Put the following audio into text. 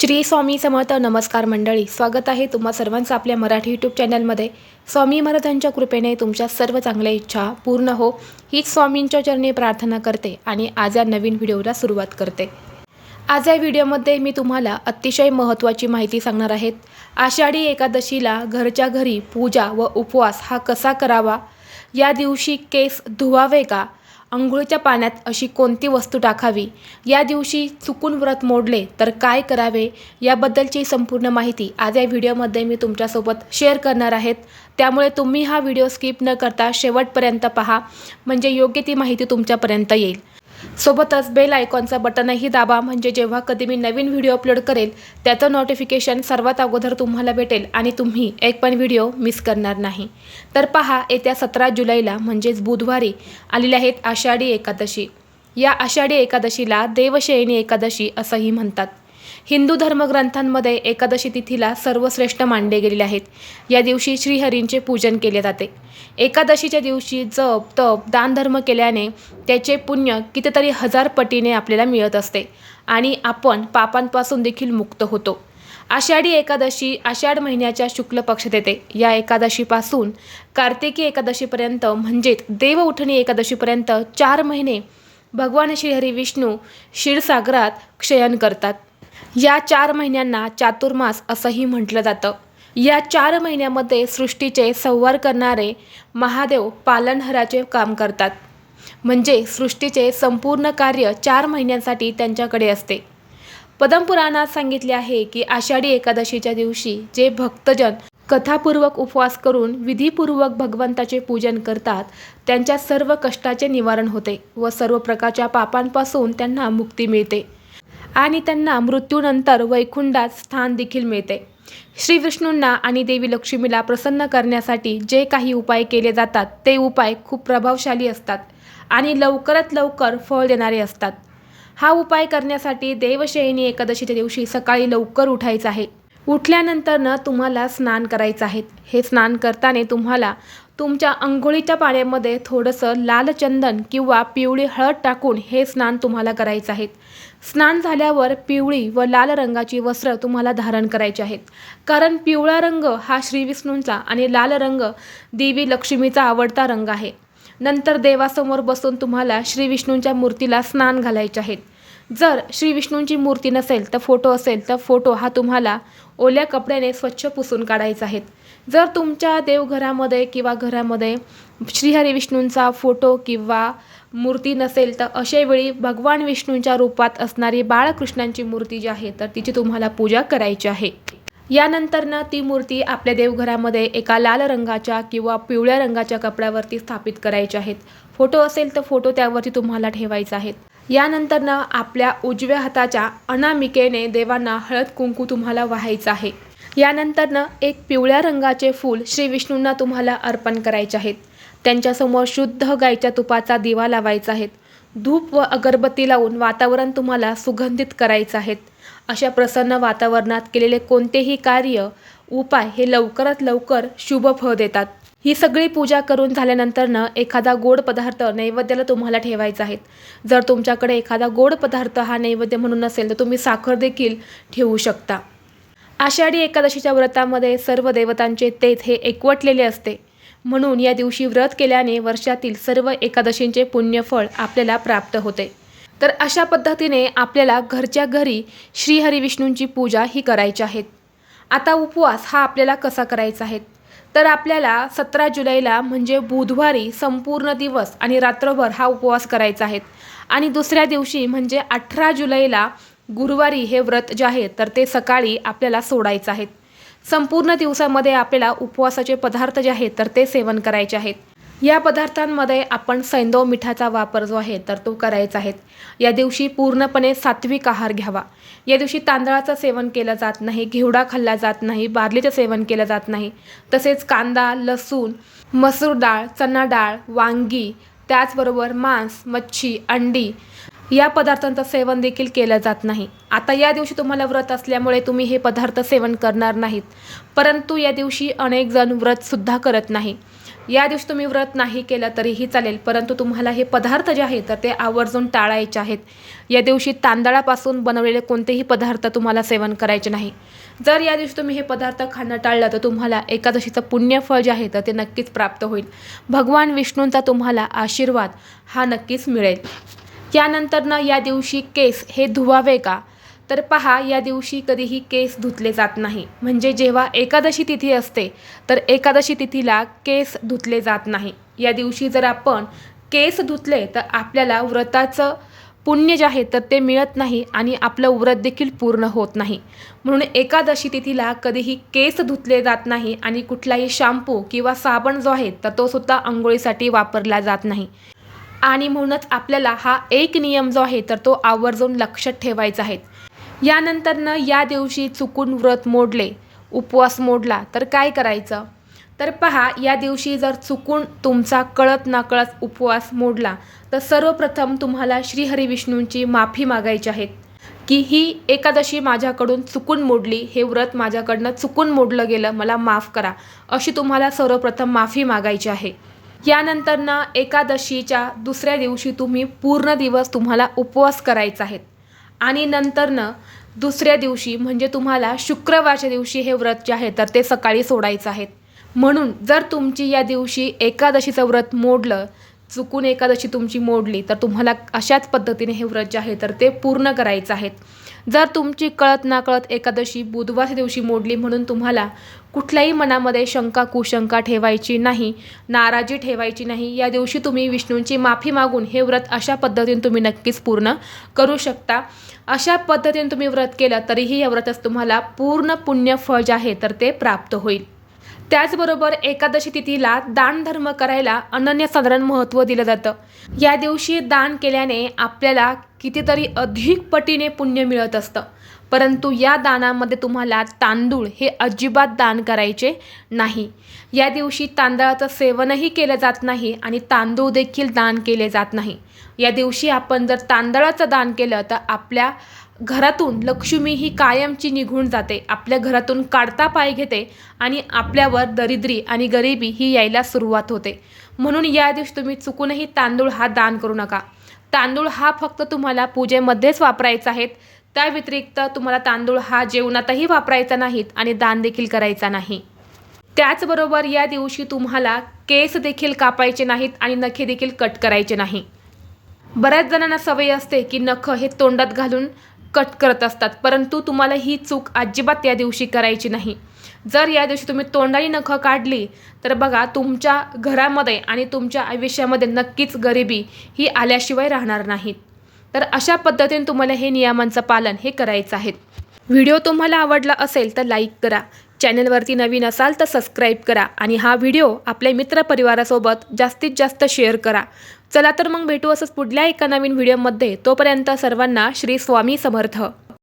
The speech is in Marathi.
श्री स्वामी समर्थ नमस्कार मंडळी स्वागत आहे तुम्हा सर्वांचं आपल्या मराठी यूट्यूब चॅनलमध्ये स्वामी महाराजांच्या कृपेने तुमच्या सर्व चांगल्या इच्छा पूर्ण हो. हीच स्वामींच्या चरणी प्रार्थना करते आणि आज या नवीन व्हिडिओला सुरुवात करते. आज या व्हिडिओमध्ये मी तुम्हाला अतिशय महत्त्वाची माहिती सांगणार आहेत आषाढी एकादशीला घरच्या घरी पूजा व उपवास हा कसा करावा? या दिवशी केस धुवावे का? आंघोळीच्या पाण्यात अशी कोणती वस्तू टाकावी? या दिवशी चुकून व्रत मोडले तर काय करावे? याबद्दलची संपूर्ण माहिती आज या व्हिडिओमध्ये मी तुमच्यासोबत शेअर करणार आहेत. त्यामुळे तुम्ही हा व्हिडिओ स्किप न करता शेवटपर्यंत पहा. म्हणजे योग्य ती माहिती तुमच्यापर्यंत येईल. सोबतच बेल आयकॉनचा बटनही दाबा म्हणजे जेव्हा कधी मी नवीन व्हिडिओ अपलोड करेल त्याचं नोटिफिकेशन सर्वात अगोदर तुम्हाला भेटेल आणि तुम्ही एक पण व्हिडिओ मिस करणार नाही. तर पहा येत्या सतरा जुलैला म्हणजेच बुधवारी आलेल्या आहेत आषाढी एकादशी. या आषाढी एकादशीला देवशयनी एकादशी असंही म्हणतात. हिंदू धर्मग्रंथांमध्ये एकादशी तिथीला सर्वश्रेष्ठ मानले गेलेले आहेत. या दिवशी श्रीहरींचे पूजन केले जाते. एकादशीच्या दिवशी जप तप दानधर्म केल्याने त्याचे पुण्य कितीतरी हजार पटीने आपल्याला मिळत असते आणि आपण पापांपासून देखील मुक्त होतो. आषाढी एकादशी आषाढ महिन्याच्या शुक्ल पक्षात येते. या एकादशीपासून कार्तिकी एकादशीपर्यंत म्हणजेच देव उठणी एकादशीपर्यंत चार महिने भगवान श्रीहरी विष्णू क्षीरसागरात क्षयन करतात. या चार महिन्यांना चातुर्मास असंही म्हटलं जातं. या चार महिन्यामध्ये सृष्टीचे संवार करणारे महादेव पालनहराचे काम करतात. म्हणजे सृष्टीचे संपूर्ण कार्य चार महिन्यांसाठी त्यांच्याकडे असते. पदमपुराणात सांगितले आहे की आषाढी एकादशीच्या दिवशी जे भक्तजन कथापूर्वक उपवास करून विधीपूर्वक भगवंताचे पूजन करतात त्यांच्या सर्व कष्टाचे निवारण होते व सर्व प्रकारच्या पापांपासून त्यांना मुक्ती मिळते. आणि त्यांना मृत्यूनंतर वैकुंठात स्थान देखील मिळते. श्री विष्णूंना आणि देवी लक्ष्मीला प्रसन्न करण्यासाठी जे काही उपाय केले जातात ते उपाय खूप प्रभावशाली असतात आणि लवकरात लवकर फळ देणारे असतात. हा उपाय करण्यासाठी देवशयनी एकादशीच्या दिवशी सकाळी लवकर उठायचं आहे. उठल्यानंतरनं तुम्हाला स्नान करायचं आहे. हे स्नान करताना तुम्हाला तुमच्या अंघोळीच्या पाण्यामध्ये थोडंसं लाल चंदन किंवा पिवळी हळद टाकून हे स्नान तुम्हाला करायचं आहे. स्नान झाल्यावर पिवळी व लाल रंगाची वस्त्र तुम्हाला धारण करायची आहेत. कारण पिवळा रंग हा श्री विष्णूंचा आणि लाल रंग देवी लक्ष्मीचा आवडता रंग आहे. नंतर देवासमोर बसून तुम्हाला श्री विष्णूंच्या मूर्तीला स्नान घालायचे आहेत. जर श्री विष्णूंची मूर्ती नसेल तर फोटो असेल तर फोटो हा तुम्हाला ओल्या कपड्याने स्वच्छ पुसून काढायचा आहे. जर तुमच्या देवघरामध्ये किंवा घरामध्ये श्रीहरी विष्णूंचा फोटो किंवा मूर्ती नसेल तर अशावेळी भगवान विष्णूंच्या रूपात असणारी बाळकृष्णांची मूर्ती जी आहे तर तिची तुम्हाला पूजा करायची आहे. यानंतरनं ती मूर्ती आपल्या देवघरामध्ये एका लाल रंगाच्या किंवा पिवळ्या रंगाच्या कपड्यावरती स्थापित करायच्या आहेत. फोटो असेल तर फोटो त्यावरती तुम्हाला ठेवायचा आहेत. यानंतरनं आपल्या उजव्या हाताच्या अनामिकेने देवांना हळद कुंकू तुम्हाला वाहायचं आहे. यानंतरनं एक पिवळ्या रंगाचे फूल श्री विष्णूंना तुम्हाला अर्पण करायचे आहेत. त्यांच्यासमोर शुद्ध गायच्या तुपाचा दिवा लावायचा आहे धूप व अगरबत्ती लावून वातावरण तुम्हाला सुगंधित करायचं आहे अशा प्रसन्न वातावरणात केलेले कोणतेही कार्य उपाय हे लवकरात लवकर शुभ फळ देतात. ही सगळी पूजा करून झाल्यानंतरनं एखादा गोड पदार्थ नैवेद्याला तुम्हाला ठेवायचा आहे. जर तुमच्याकडे एखादा गोड पदार्थ हा नैवेद्य म्हणून नसेल तर तुम्ही साखर देखील ठेवू शकता. आषाढी एकादशीच्या व्रतामध्ये सर्व देवतांचे तेथ हे एकवटलेले असते. म्हणून या दिवशी व्रत केल्याने वर्षातील सर्व एकादशींचे पुण्यफळ आपल्याला प्राप्त होते. तर अशा पद्धतीने आपल्याला घरच्या घरी श्रीहरिविष्णूंची पूजा ही करायची आहेत आता उपवास हा आपल्याला कसा करायचा आहे? तर आपल्याला सतरा जुलैला म्हणजे बुधवारी संपूर्ण दिवस आणि रात्रभर हा उपवास करायचा आहे. आणि दुसऱ्या दिवशी म्हणजे अठरा जुलैला गुरुवारी हे व्रत जे आहे तर ते सकाळी आपल्याला सोडायचं आहे. संपूर्ण दिवसामध्ये आपल्याला उपवासाचे पदार्थ जे आहेत तर ते सेवन करायचे आहेत. या पदार्थांमध्ये आपण सैंदव मिठाचा वापर जो आहे तर तो करायचा आहे. या दिवशी पूर्णपणे सात्विक आहार घ्यावा. या दिवशी तांदळाचं सेवन केलं जात नाही घेवडा खाल्ला जात नाही बार्लीचं सेवन केलं जात नाही. तसेच कांदा लसूण मसूर डाळ चना डाळ वांगी त्याचबरोबर मांस मच्छी अंडी या पदार्थांचं सेवन देखील केलं जात नाही. आता या दिवशी तुम्हाला व्रत असल्यामुळे तुम्ही हे पदार्थ सेवन करणार नाहीत. परंतु या दिवशी अनेक जण व्रतसुद्धा करत नाही. या दिवशी तुम्ही व्रत नाही केलं तरीही चालेल परंतु तुम्हाला हे पदार्थ जे आहेत तर ते आवर्जून टाळायचे आहेत. या दिवशी तांदळापासून बनवलेले कोणतेही पदार्थ तुम्हाला सेवन करायचे नाही. जर या दिवशी तुम्ही हे पदार्थ खाणं टाळलं तर तुम्हाला एकादशीचं पुण्यफळ जे आहे तर ते नक्कीच प्राप्त होईल. भगवान विष्णूंचा तुम्हाला आशीर्वाद हा नक्कीच मिळेल. यानंतरनं या दिवशी केस हे धुवावे का? तर पहा या दिवशी कधीही केस धुतले जात नाही. म्हणजे जेव्हा एकादशी तिथी असते तर एकादशी तिथीला केस धुतले जात नाही. या दिवशी जर आपण केस धुतले तर आपल्याला व्रताचं पुण्य जे आहे तर ते मिळत नाही आणि आपलं व्रत देखील पूर्ण होत नाही. म्हणून एकादशी तिथीला कधीही केस धुतले जात नाही आणि कुठलाही शॅम्पू किंवा साबण जो आहे तर तो सुद्धा आंघोळीसाठी वापरला जात नाही. आणि म्हणूनच आपल्याला हा एक नियम जो आहे तर तो आवर्जून लक्षात ठेवायचा आहे. यानंतरनं या दिवशी चुकून व्रत मोडले उपवास मोडला तर काय करायचं? तर पहा या दिवशी जर चुकून तुमचा कळत नाकळत उपवास मोडला तर सर्वप्रथम तुम्हाला श्रीहरी विष्णूंची माफी मागायची आहे. की ही एकादशी माझ्याकडून चुकून मोडली हे व्रत माझ्याकडनं चुकून मोडलं गेलं मला माफ करा अशी तुम्हाला सर्वप्रथम माफी मागायची आहे. यानंतरनं एकादशीच्या दुसऱ्या दिवशी तुम्ही पूर्ण दिवस तुम्हाला उपवास करायचा आहे. आणि नंतरनं दुसऱ्या दिवशी म्हणजे तुम्हाला शुक्रवारच्या दिवशी हे व्रत जे आहे तर ते सकाळी सोडायचं आहे. म्हणून जर तुमची या दिवशी एकादशीचं व्रत मोडलं चुकून एकादशी तुमची मोडली तर तुम्हाला अशाच पद्धतीने हे व्रत जे आहे तर ते पूर्ण करायचं आहे. जर तुमची कळत ना कळत एकादशी बुधवारच्या दिवशी मोडली म्हणून तुम्हाला कुठल्याही मनामध्ये शंका कुशंका ठेवायची नाही नाराजी ठेवायची नाही या दिवशी तुम्ही विष्णूंची माफी मागून हे व्रत अशा पद्धतीने तुम्ही नक्कीच पूर्ण करू शकता. अशा पद्धतीने तुम्ही व्रत केलं तरीही या व्रतच तुम्हाला पूर्ण पुण्यफळ जे आहे तर ते प्राप्त होईल. त्याचबरोबर एकादशी तिथीला दान धर्म करायला अनन्यसाधारण महत्त्व दिलं जातं. या दिवशी दान केल्याने आपल्याला कितीतरी अधिक पटीने पुण्य मिळत असतं. परंतु या दानामध्ये तुम्हाला तांदूळ हे अजिबात दान करायचे नाही. या दिवशी तांदळाचं सेवनही केलं जात नाही आणि तांदूळ देखील दान केले जात नाही. या दिवशी आपण जर तांदळाचं दान केलं तर आपल्या घरातून लक्ष्मी ही कायमची निघून जाते. आपल्या घरातून काढता पाय घेते आणि आपल्यावर दरिद्री आणि गरिबी ही यायला सुरुवात होते. म्हणून या दिवशी तुम्ही चुकूनही तांदूळ हा दान करू नका. तांदूळ हा फक्त तुम्हाला पूजेमध्येच वापरायचा आहेत त्या व्यतिरिक्त तुम्हाला तांदूळ हा जेवणातही वापरायचा नाहीत आणि दान देखील करायचा नाही. त्याचबरोबर या दिवशी तुम्हाला केस देखील कापायचे नाहीत आणि नखे देखील कट करायचे नाही. बऱ्याच जणांना सवय असते की नख हे तोंडात घालून कट करत असतात परंतु तुम्हाला ही चूक अजिबात या दिवशी करायची नाही. जर या दिवशी तुम्ही तोंडाने नखं काढली तर बघा तुमच्या घरामध्ये आणि तुमच्या आयुष्यामध्ये नक्कीच गरिबी ही आल्याशिवाय राहणार नाहीत. तर अशा पद्धतीने तुम्हाला हे नियमांचं पालन हे करायचं आहे. व्हिडिओ तुम्हाला आवडला असेल तर लाईक करा चॅनलवरती नवीन असाल तर सबस्क्राईब करा आणि हा व्हिडिओ आपल्या मित्रपरिवारासोबत जास्तीत जास्त शेअर करा. चला तर मग भेटू असंच पुढल्या एका नवीन व्हिडिओमध्ये. तोपर्यंत सर्वांना श्री स्वामी समर्थ.